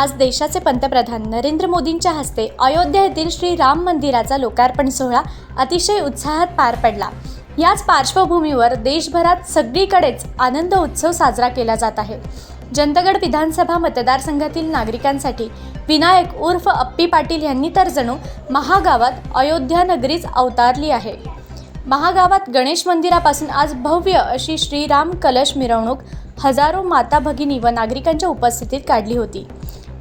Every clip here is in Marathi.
आज देशाचे पंतप्रधान नरेंद्र मोदींच्या हस्ते अयोध्या येथील श्री राम मंदिराचा लोकार्पण सोहळा अतिशय उत्साहात पार पडला. याच पार्श्वभूमीवर देशभरात सगळीकडेच आनंद उत्सव साजरा केला जात आहे. जनतगड विधानसभा मतदारसंघातील नागरिकांसाठी विनायक उर्फ अप्पी पाटील यांनी तर जणू महागावात अयोध्या नगरीच अवतारली आहे. महागावात गणेश मंदिरापासून आज भव्य अशी श्रीराम कलश मिरवणूक हजारो माता भगिनी व नागरिकांच्या उपस्थितीत काढली होती.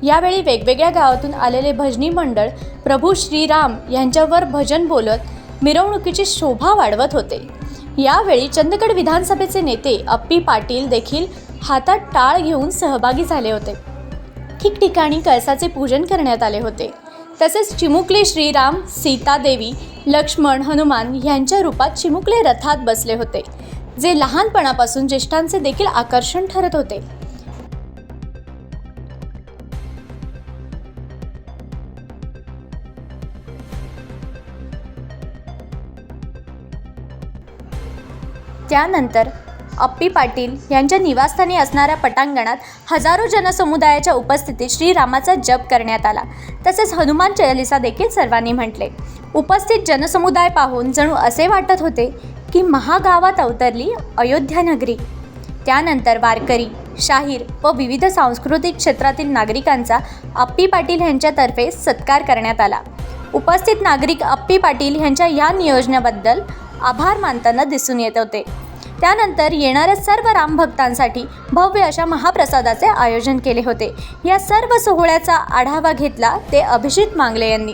यावेळी वेगवेगळ्या गावातून आलेले भजनी मंडळ प्रभू श्रीराम यांच्यावर भजन बोलत मिरवणुकीची शोभा वाढवत होते. यावेळी चंदगड विधानसभेचे नेते अप्पी पाटील देखील हातात टाळ घेऊन सहभागी झाले होते. ठिकठिकाणी कळसाचे पूजन करण्यात आले होते. तसेच चिमुकले श्रीराम सीतादेवी लक्ष्मण हनुमान यांच्या रूपात चिमुकले रथात बसले होते जे लहानपणापासून ज्येष्ठांचे देखील आकर्षण ठरत होते. त्यानंतर अप्पी पाटील यांच्या निवासस्थानी असणाऱ्या पटांगणात हजारो जनसमुदायाच्या उपस्थितीत श्रीरामाचा जप करण्यात आला. तसेच हनुमान चालिसा देखील सर्वांनी म्हटले. उपस्थित जनसमुदाय पाहून जणू असे वाटत होते की महागावात अवतरली अयोध्या नगरी. त्यानंतर वारकरी शाहीर व विविध सांस्कृतिक क्षेत्रातील नागरिकांचा अप्पी पाटील यांच्यातर्फे सत्कार करण्यात आला. उपस्थित नागरिक अप्पी पाटील यांच्या या नियोजनाबद्दल आभार मानताना दिसून येत होते. त्यानंतर येणाऱ्या सर्व रामभक्तांसाठी भव्य अशा महाप्रसादाचे आयोजन केले होते. या सर्व सोहळ्याचा आढावा घेतला ते अभिजित मांगले यांनी.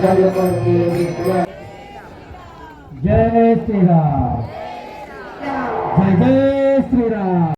जय श्रीराम जय जय श्रीराम